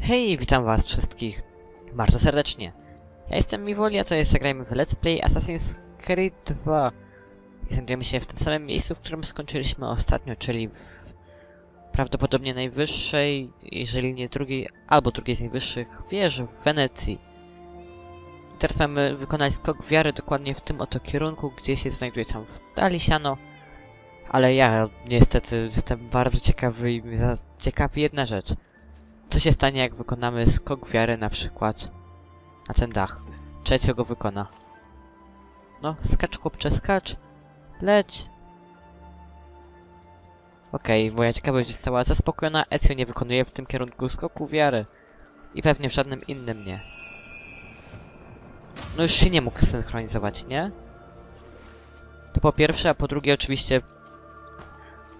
Hej, witam was wszystkich bardzo serdecznie. Ja jestem Miwoli, a to jest Zagrajmy w Let's Play Assassin's Creed 2. I znajdujemy się w tym samym miejscu, w którym skończyliśmy ostatnio, czyli w prawdopodobnie najwyższej, jeżeli nie drugiej, albo drugiej z najwyższych wież w Wenecji. I teraz mamy wykonać skok wiary dokładnie w tym oto kierunku, gdzie się znajduje tam w dali siano. Ale ja niestety jestem bardzo ciekawy i ciekawi jedna rzecz. Co się stanie, jak wykonamy skok wiary na przykład na ten dach? Czy Ezio go wykona? No, skacz chłopcze, skacz. Leć. Okej, moja ciekawość została zaspokojona. Ezio nie wykonuje w tym kierunku skoku wiary. I pewnie w żadnym innym nie. No już się nie mógł synchronizować, nie? To po pierwsze, a po drugie oczywiście...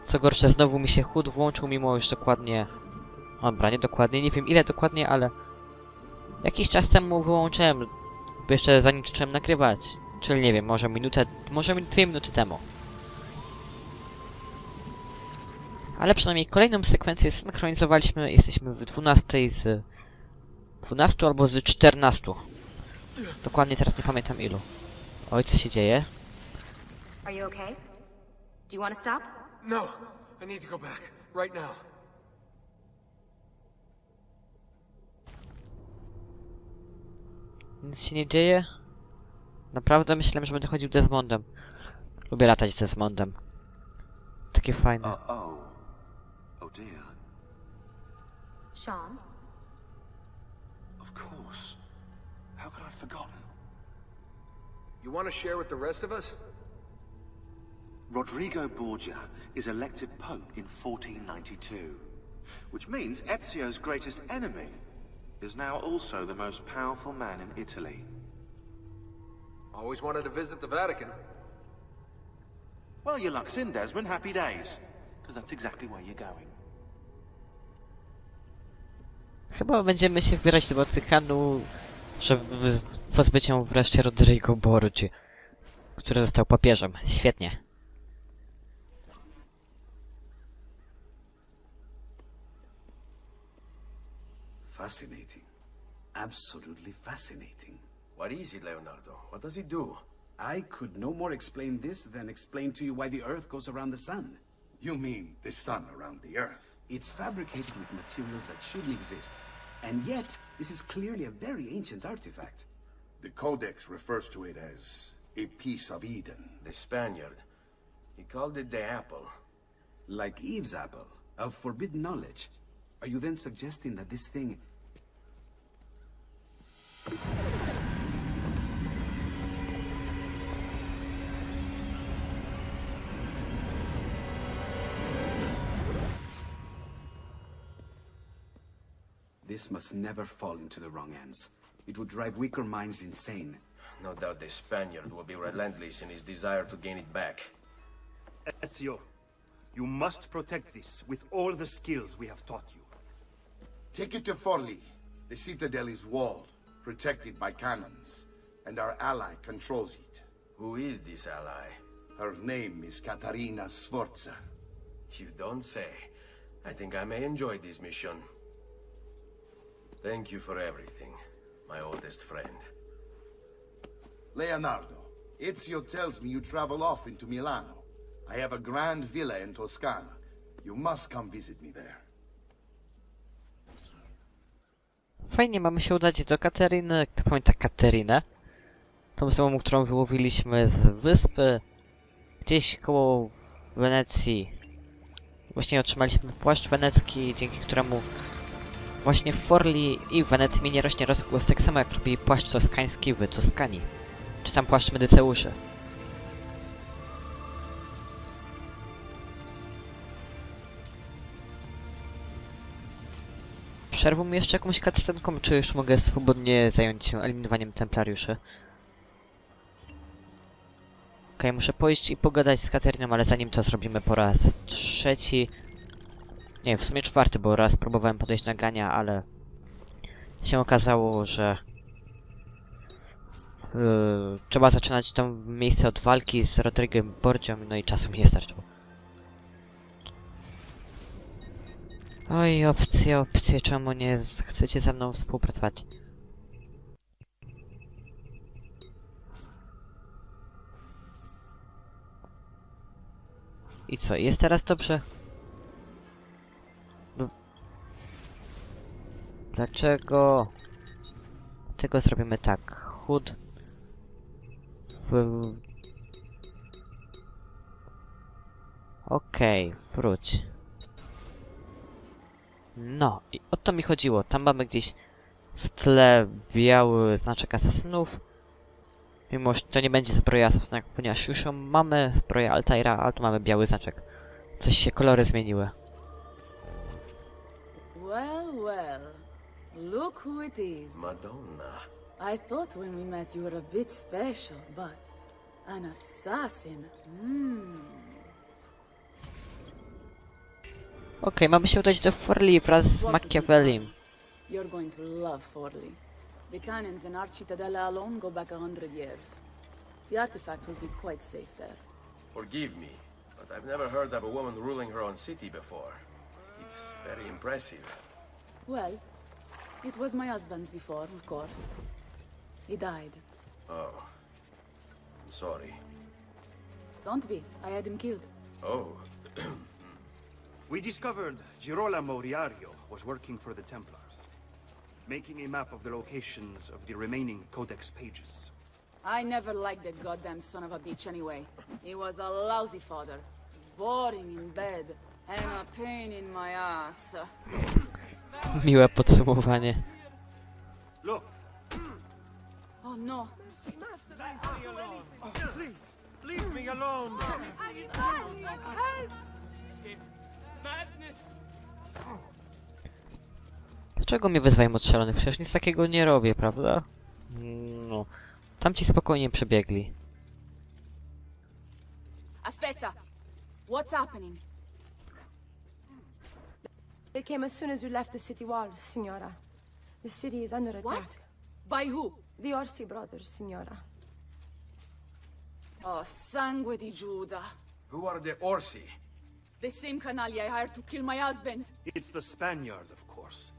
Co gorsze, znowu mi się chód włączył, mimo już dokładnie Dobra, nie dokładnie, nie wiem ile dokładnie, ale jakiś czas temu wyłączyłem, bo jeszcze zanim zacząłem nagrywać, czyli nie wiem, może minutę, może dwie minuty temu. Ale przynajmniej kolejną sekwencję synchronizowaliśmy, jesteśmy w 12 z 12 albo z 14. Dokładnie teraz nie pamiętam ilu. Oj, co się dzieje? Are you okay? Do you want to stop? No, I need to go back. Right now. Nic się nie dzieje? Naprawdę myślałem, że będę chodził Desmondem. Lubię latać z Desmondem. Takie fajne. Uh oh. Oh dear. Sean? Of course. How could I have forgotten? You want to share with the rest of us? Rodrigo Borgia is elected Pope in 1492, which means Ezio's greatest enemy is now also the most powerful man in Italy. Always wanted to visit the Vatican. Well, your luck's in, Desmond. Happy days. Because that's exactly where you're going. Chyba będziemy się wybierać do Watykanu, żeby pozbyć się wreszcie Rodrigo Borgi, który został papieżem. Świetnie. Fascinating. Absolutely fascinating. What is it, Leonardo? What does he do? I could no more explain this than explain to you why the Earth goes around the Sun. You mean the sun around the Earth? It's fabricated with materials that shouldn't exist. And yet, this is clearly a very ancient artifact. The Codex refers to it as a piece of Eden. The Spaniard. He called it the apple. Like Eve's apple, of forbidden knowledge. Are you then suggesting that this thing... This must never fall into the wrong hands. It would drive weaker minds insane. No doubt the Spaniard will be relentless in his desire to gain it back. Ezio, you must protect this with all the skills we have taught you. Take it to Forli. The citadel is walled, protected by cannons, and our ally controls it. Who is this ally? Her name is Katarina Sforza. You don't say. I think I may enjoy this mission. Thank you for everything, my oldest friend. Leonardo, Ezio tells me you travel often to Milano. I have a grand villa in Toscana. You must come visit me there. Fajnie, mamy się udać do Kateryny. Kto pamięta Katerinę? Tą samą, którą wyłowiliśmy z wyspy. Gdzieś koło Wenecji. Właśnie otrzymaliśmy płaszcz wenecki, dzięki któremu właśnie w Forli i w Wenecji mi nie rośnie rozgłos, tak samo jak robi płaszcz toskański w Toskanii. Czy tam płaszcz Medyceuszy. Przerwą jeszcze jakąś cutscenką, czy już mogę swobodnie zająć się eliminowaniem templariuszy? Okej, muszę pójść i pogadać z Kateriną, ale zanim to zrobimy po raz trzeci... Nie, w sumie czwarty, bo raz próbowałem podejść nagrania, ale... się okazało, że... Yy, trzeba zaczynać to miejsce od walki z Rodriguem Borgią, no i czasu mi nie starczyło. Oj, opcje, opcje, czemu nie chcecie ze mną współpracować? I co, jest teraz dobrze? No. Dlaczego? Tego zrobimy tak. Chód. W... Okej, wróć. No, i o to mi chodziło. Tam mamy gdzieś w tle biały znaczek asasynów. Mimo, że to nie będzie zbroja asasyna, ponieważ już ją mamy, zbroja Altaira, ale tu mamy biały znaczek. Coś się kolory zmieniły. Well, well. Look who it is. Madonna. I thought when we met you were a bit special, but an assassin. Hmm. Okej, mamy się udać do Forli wraz z Machiavellim. You're going to love Forley. The cannons and our citadella alone go back a hundred years. The artifact will be quite safe there. Forgive me, but I've never heard of a woman ruling her own city before. It's very impressive. Well, it was my husband before, of course. He died. Oh. I'm sorry. Don't be. I had him killed. Oh. We discovered Girolamo Riario was working for the Templars, making a map of the locations of the remaining Codex pages. I never liked that goddamn son of a bitch anyway. He was a lousy father. Boring in bed. And a pain in my ass. Miłe podsumowanie. Look, Oh no. please, leave me alone. Dlaczego mnie wyzwają od szalonych? Przecież nic takiego nie robię, prawda? No. Tamci spokojnie przebiegli. Aspetta. What's happening? They came as soon as you left the city walls, Signora. The city is under attack. What? By who? The Orsi brothers, Signora. Oh, sangue di Giuda. Who are the Orsi? The same canaglia I hired to kill my husband. It's the Spaniard, of course.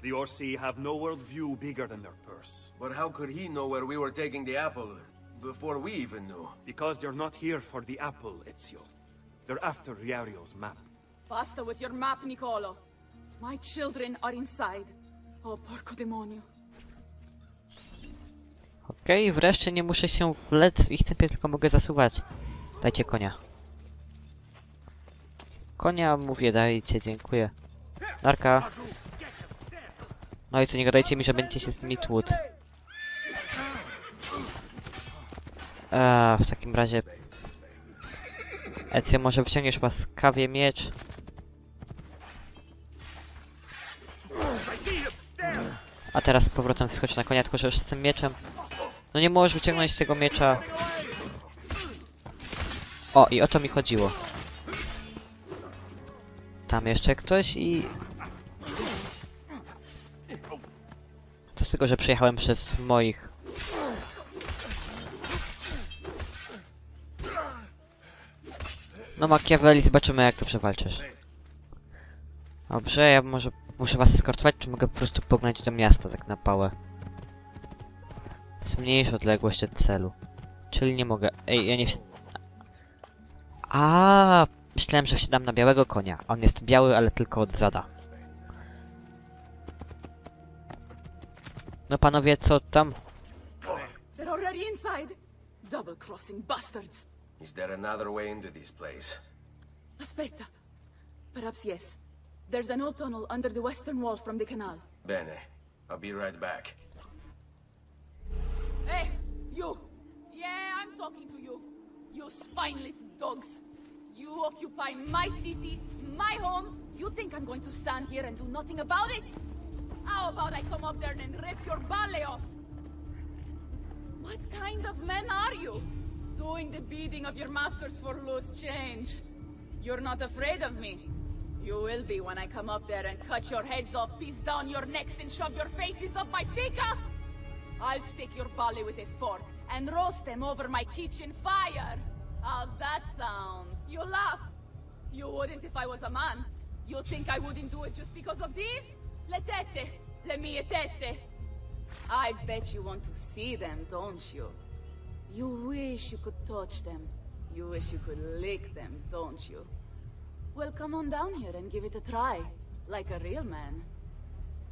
The Orsi have no worldview bigger than their purse. But how could he know where we were taking the apple before we even knew? Because they're not here for the apple, Ezio. They're after Riario's map. Basta with your map, Nicolo. My children are inside. Oh, porco demonio. Okej, wreszcie nie muszę się wlec w ich tempie, tylko mogę zasuwać. Dajcie konia. Konia mówię, dajcie, dziękuję. Narka. No i co, nie gadajcie mi, że będziecie się z nimi tłuc. Eee, w takim razie... Ezio, może wyciągniesz łaskawie miecz? A teraz z powrotem wskocz na konia, tylko że już z tym mieczem. No nie możesz wyciągnąć tego miecza. O, i o to mi chodziło. Tam jeszcze ktoś i... Co z tego, że przyjechałem przez moich... No Machiavelli, zobaczymy jak to przewalczysz. Dobrze, ja może muszę was eskortować, czy mogę po prostu pognać do miasta tak na pałę? Zmniejsz odległość od celu. Czyli nie mogę. Ej, ja nie. A, myślałem, że wsiadam na białego konia. On jest biały, ale tylko od zada. No panowie, co tam? They're already inside. Double crossing bastards. Is there another way into this place? Aspetta. Perhaps yes. There's an old tunnel under the western wall from the canal. Bene. I'll be right back. Hey, you! Yeah, I'm talking to you. You spineless dogs. You occupy my city, my home. You think I'm going to stand here and do nothing about it? How about I come up there and rip your ballet off? What kind of men are you? Doing the bidding of your masters for loose change. You're not afraid of me. You will be when I come up there and cut your heads off, piece down your necks, and shove your faces up my pika! I'll stick your bally with a fork and roast them over my kitchen fire. How's that sound? You laugh. You wouldn't if I was a man. You think I wouldn't do it just because of these? Le tette, le mie tette. I bet you want to see them, don't you? You wish you could touch them. You wish you could lick them, don't you? Well, come on down here and give it a try, like a real man.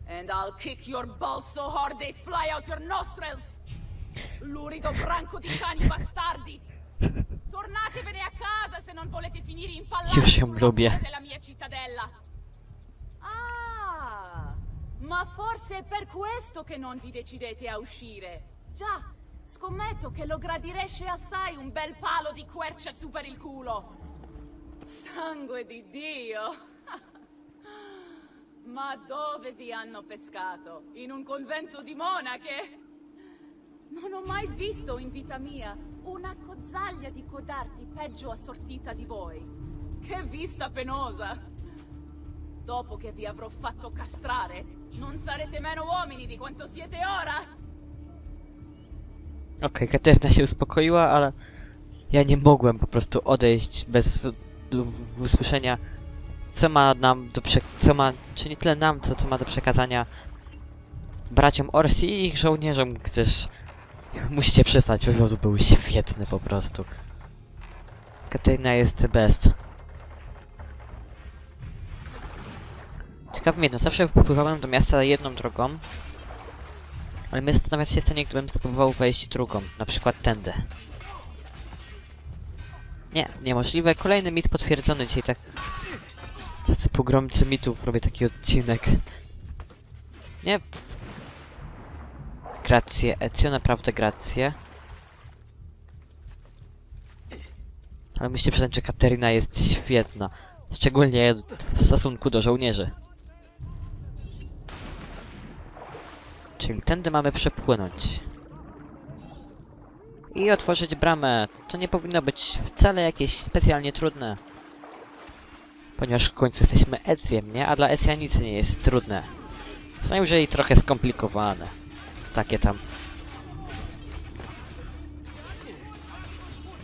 And I'll kick your balls so hard they fly out your nostrils. Lurido branco di cani bastardi. Tornatevene a casa se non volete finire ją sulla lubię. mura della mia cittadella. Ah, ma forse è per questo che non vi decidete a uscire. Già, scommetto che lo gradirebbe assai un bel palo di quercia su per il culo. Sangue di Dio! Ma dove vi hanno pescato? In un convento di monache? Non ho mai visto in vita mia una cozzaglia di codardi peggio assortita di voi. Che vista penosa! Dopo che vi avrò fatto castrare, non sarete meno uomini di quanto siete ora! Okej, Katerina się uspokoiła, ale ja nie mogłem po prostu odejść bez usłyszenia, co ma nam do co ma, czy nie tyle nam, co, co ma do przekazania braciom Orsi i ich żołnierzom, gdyż musicie przyznać, wywiad był świetny po prostu. Katerina jest best. Ciekawe mnie jedno, zawsze wpływałem do miasta jedną drogą, ale my zastanawiać się stanie, gdybym spróbował wejść drugą, na przykład tędy. Nie, niemożliwe. Kolejny mit potwierdzony dzisiaj tak... Tacy pogromcy mitów, robię taki odcinek. Nie. Gracje, Ezio, naprawdę gracje. Ale musicie przyznać, że Katerina jest świetna. Szczególnie w stosunku do żołnierzy. Czyli tędy mamy przepłynąć. I otworzyć bramę. To nie powinno być wcale jakieś specjalnie trudne. Ponieważ w końcu jesteśmy Ecjem, nie? A dla Ecja nic nie jest trudne. Co najwyżej trochę skomplikowane. Takie tam.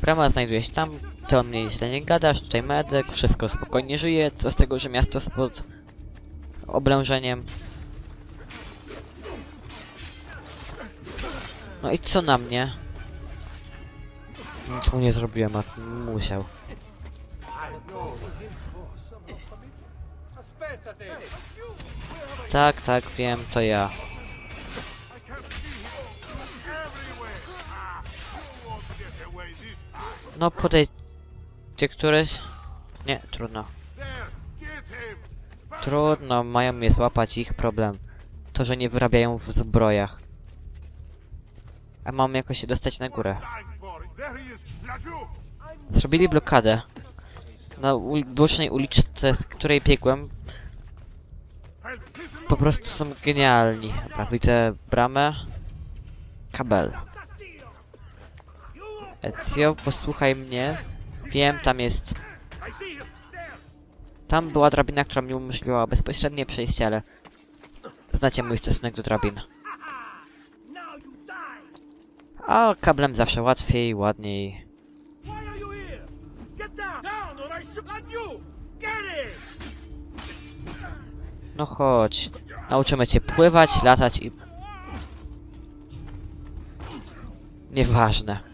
Brama znajduje się tam, to mnie źle nie gadasz, tutaj medyk, wszystko spokojnie żyje, co z tego, że miasto jest pod oblężeniem. No i co na mnie? Nic mu nie zrobiłem, a musiał. Tak, tak, wiem, to ja. No podejdźcie któreś? Nie, trudno. Trudno, mają mnie złapać ich problem. To, że nie wyrabiają w zbrojach. A mam jakoś się dostać na górę. Zrobili blokadę. Na ul bocznej uliczce, z której biegłem. Po prostu są genialni. Dobra, widzę bramę. Kabel. Ezio, posłuchaj mnie. Wiem, tam jest... Tam była drabina, która mi umożliwiała bezpośrednie przejście, ale... Znacie mój stosunek do drabin. A kablem zawsze łatwiej, ładniej. No chodź. Nauczymy cię pływać, latać i... Nieważne.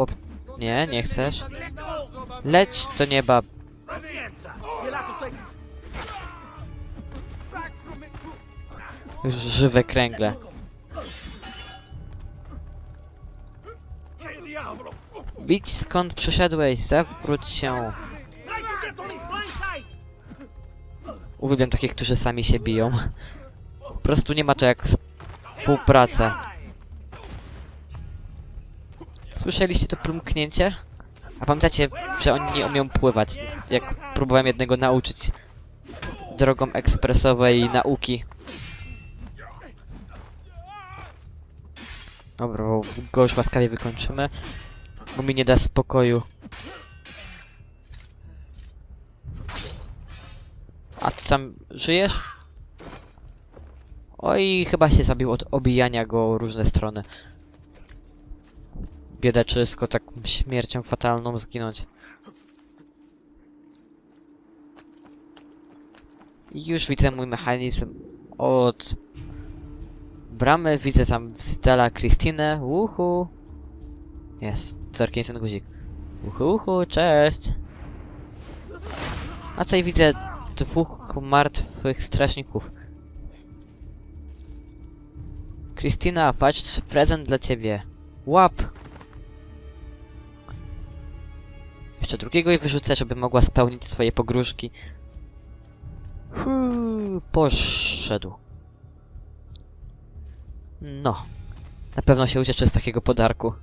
Chłop... Nie, nie chcesz? Leć do nieba. Żywe kręgle. Bić skąd przyszedłeś, zawróć się. Uwielbiam takich, którzy sami się biją. Po prostu nie ma to jak współpraca. Słyszeliście to plumknięcie? A pamiętacie, że oni nie umią pływać? Jak próbowałem jednego nauczyć drogą ekspresowej nauki. Dobra, go już łaskawie wykończymy, bo mi nie da spokoju. A ty tam żyjesz? Oj, chyba się zabił od obijania go różne strony. Biedaczysko, tak śmiercią fatalną zginąć. I już widzę mój mechanizm od bramy. Widzę tam z dala Kristynę. Uhu. Jest. Zerknij ten guzik. Uhu, uhu, cześć. A tutaj widzę dwóch martwych strażników. Krystyna, patrz, prezent dla ciebie. Łap! Jeszcze drugiego i wyrzucę, żeby mogła spełnić swoje pogróżki. Huu, poszedł. No. Na pewno się ucieszy z takiego podarku.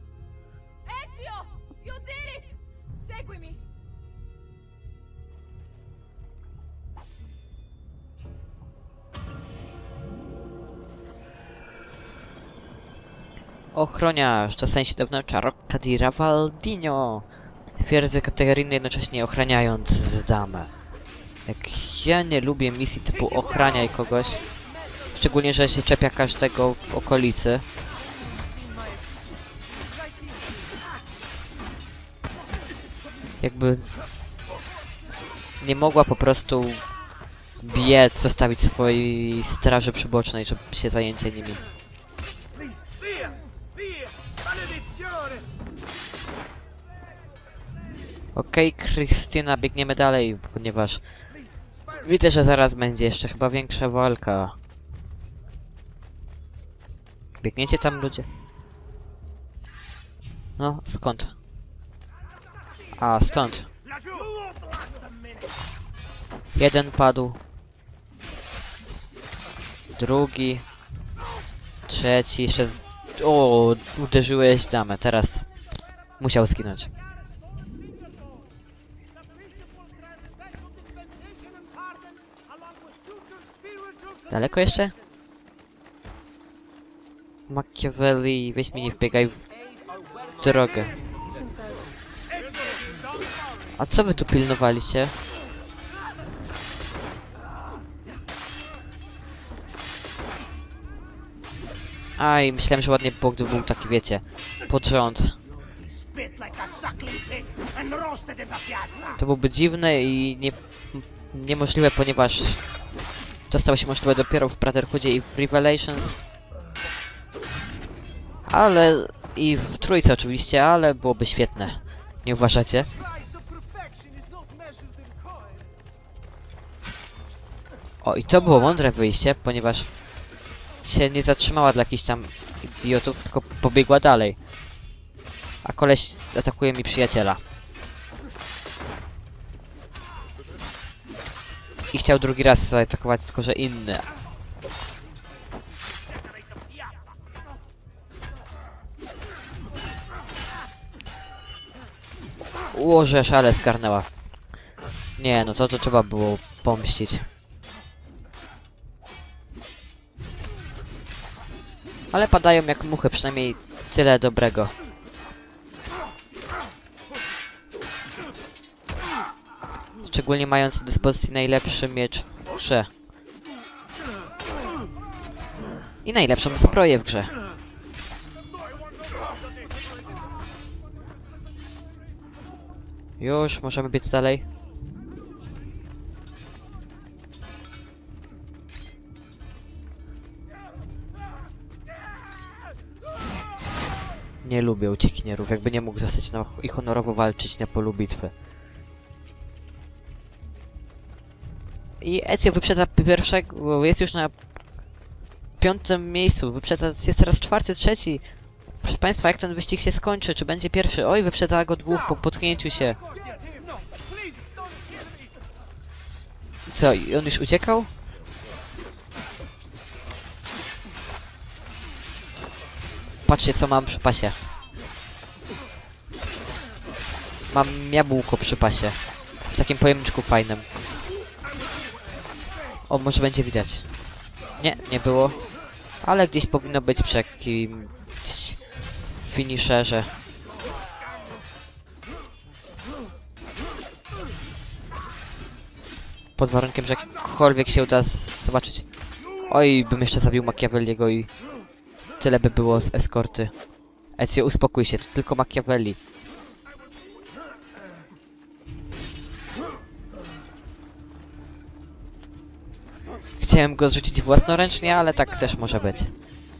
Ochroniarz, to sensie wewnętrza Rocca di Ravaldino. Twierdzę Katarynę jednocześnie ochraniając damę. Jak ja nie lubię misji typu ochraniaj kogoś. Szczególnie, że się czepia każdego w okolicy. Jakby nie mogła po prostu biec, zostawić swojej straży przybocznej, żeby się zajęcie nimi. Okej, Krystyna, biegniemy dalej, ponieważ widzę, że zaraz będzie jeszcze chyba większa walka. Biegniecie tam, ludzie? No, skąd? A, stąd. Jeden padł. Drugi. Trzeci, jeszcze z... O, uderzyłeś damę, teraz musiał zginąć. Daleko jeszcze? Machiavelli, weź mi nie wbiegaj w drogę. A co wy tu pilnowaliście? Aj, myślałem, że ładnie było, gdyby był taki, wiecie, pod rząd. To byłoby dziwne i nie, niemożliwe, ponieważ to stało się możliwe dopiero w Brotherhoodzie i w Revelations. Ale... i w Trójce oczywiście, ale byłoby świetne. Nie uważacie? O, i to było mądre wyjście, ponieważ się nie zatrzymała dla jakichś tam idiotów, tylko pobiegła dalej. A koleś atakuje mi przyjaciela. I chciał drugi raz zaatakować, tylko że inny. Łożesz, ale skarnęła. Nie, no to to trzeba było pomścić. Ale padają jak muchy, przynajmniej tyle dobrego. Szczególnie mając w dyspozycji najlepszy miecz w grze. I najlepszą zbroję w grze. Już, możemy biec dalej. Nie lubię uciekinierów, jakby nie mógł zostać na i honorowo walczyć na polu bitwy. I Ezio wyprzedza pierwszego, jest już na piątym miejscu, wyprzedza, jest teraz czwarty, trzeci. Proszę Państwa, jak ten wyścig się skończy? Czy będzie pierwszy? Oj, wyprzedza go dwóch po potknięciu się. Co, i on już uciekał? Patrzcie, co mam przy pasie. Mam jabłko przy pasie. W takim pojemniczku fajnym. O, może będzie widać. Nie, nie było. Ale gdzieś powinno być przy jakimś finisherze. Pod warunkiem, że jakkolwiek się uda zobaczyć. Oj, bym jeszcze zabił Machiavelliego i tyle by było z eskorty. Ezio, uspokój się, to tylko Machiavelli. Chciałem go zrzucić własnoręcznie, ale tak też może być.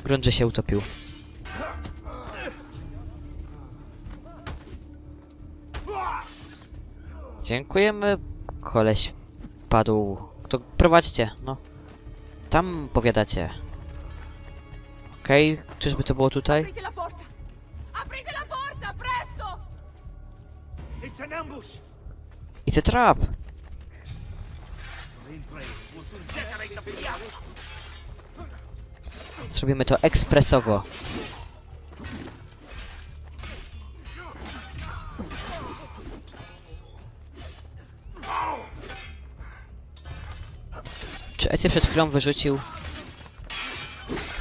Grunt, że się utopił. Dziękujemy. Koleś padł. To prowadźcie, no. Tam powiadacie. Okej, czyżby to było tutaj? It's a trap! Zrobimy to ekspresowo. Czy Ezio przed chwilą wyrzucił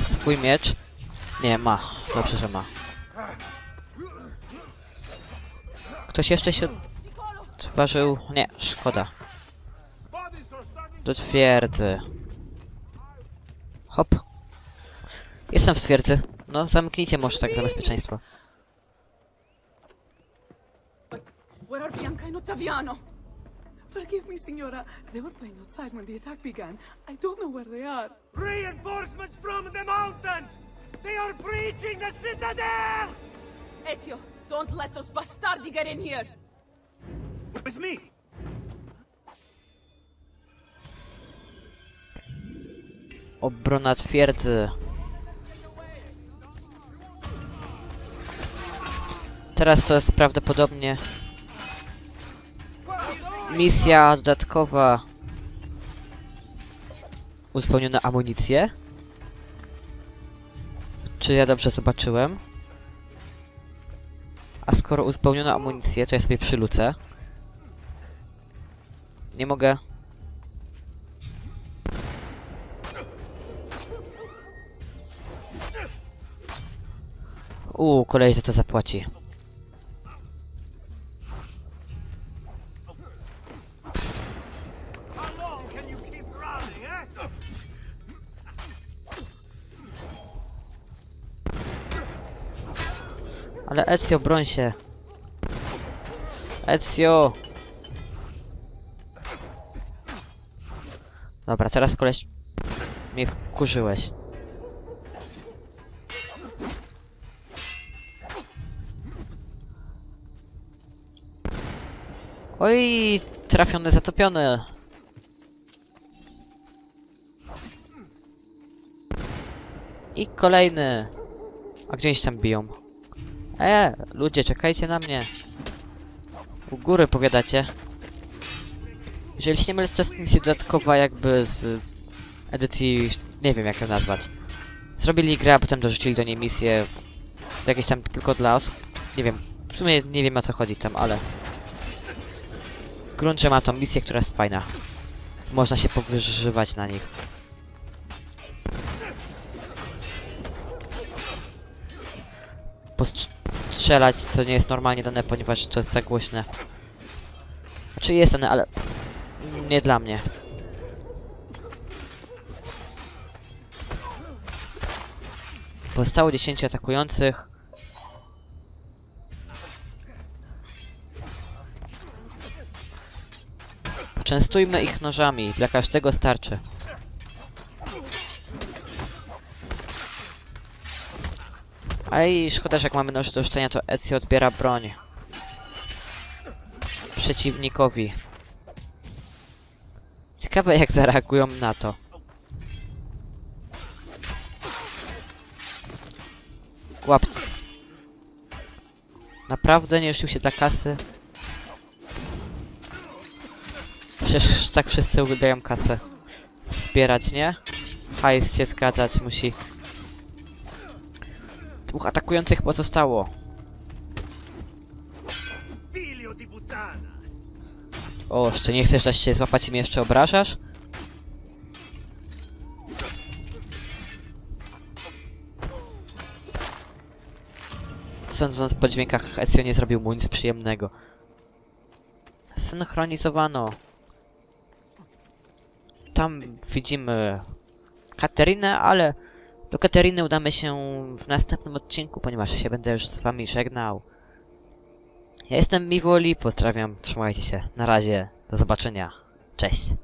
swój miecz? Nie, ma. Dobrze, że ma. Ktoś jeszcze się odważył? Nie, szkoda. Do twierdzy. Hop. Jestem w twierdzy. No, zamknijcie może tak za bezpieczeństwo. Where are Bianca and Ottaviano? Forgive me, Signora. They were playing outside when the attack began. I don't know where they are. Reinforcements from the mountains! They are breaching the citadel! Ezio, don't let those bastardi get in here! With me! Obrona twierdzy. Teraz to jest prawdopodobnie misja dodatkowa. Uzupełniona amunicję. Czy ja dobrze zobaczyłem? A skoro uzupełniono amunicję, to ja sobie przylucę. Nie mogę. Uuu, kolej za to zapłaci. Ale Ezio, broń się. Ezio! Dobra, teraz koleś... Mnie wkurzyłeś. Oj, trafiony, zatopiony. I kolejny. A gdzieś tam biją. E, ludzie, czekajcie na mnie. U góry powiadacie. Jeżeli się nie mylę, misja dodatkowa jakby z edycji, nie wiem jak ją nazwać. Zrobili grę, a potem dorzucili do niej misję jakieś tam tylko dla osób. Nie wiem, w sumie nie wiem o co chodzi tam, ale... Grunt, że ma tą misję, która jest fajna. Można się powyżywać na nich. Postrzelać, co nie jest normalnie dane, ponieważ to jest za głośne. Znaczy jest dane, ale... Nie dla mnie. Pozostało 10 atakujących. Poczęstujmy ich nożami, dla każdego starczy. I szkoda, że jak mamy noże do rzucenia, to Ezio odbiera broń. Przeciwnikowi. Ciekawe jak zareagują na to. Łapcie. Naprawdę nie ruszył się dla kasy? Przecież tak wszyscy uwielbiają kasę. Zbierać, nie? Hajs się zgadzać musi. Dwóch atakujących pozostało. O, jeszcze nie chcesz dać się złapać i mnie jeszcze obrażasz? Sądząc po dźwiękach, Ezio nie zrobił mu nic przyjemnego. Synchronizowano. Tam widzimy Katerinę, ale do Kateryny udamy się w następnym odcinku, ponieważ się będę już z wami żegnał. Ja jestem Miwoli, pozdrawiam, trzymajcie się. Na razie, do zobaczenia. Cześć.